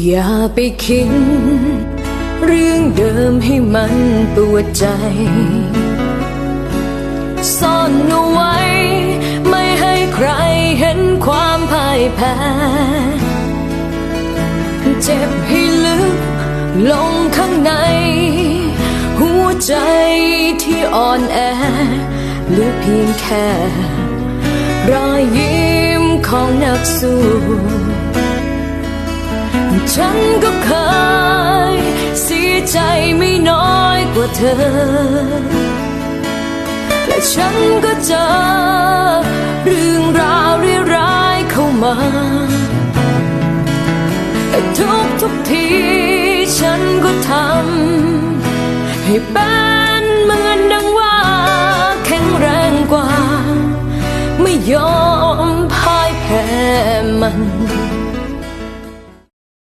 อย่าไปคิด เรื่องเดิมให้มันปวดใจ ซ่อนเอาไว้ ไม่ให้ใครเห็นความพ่ายแพ้ เจ็บให้ลึกลงข้างใน หัวใจที่อ่อนแอเหลือเพียงแค่ รอยยิ้มของนักสู้ ฉันก็เคยเสียใจไม่น้อยกว่าเธอ และฉันก็เจอเรื่องราวร้ายๆเข้ามาแต่ทุกทุกทีฉันก็ทำให้เป็นเหมือนดังว่าแข็งแรงกว่า ไม่ยอมพ่ายแพ้มัน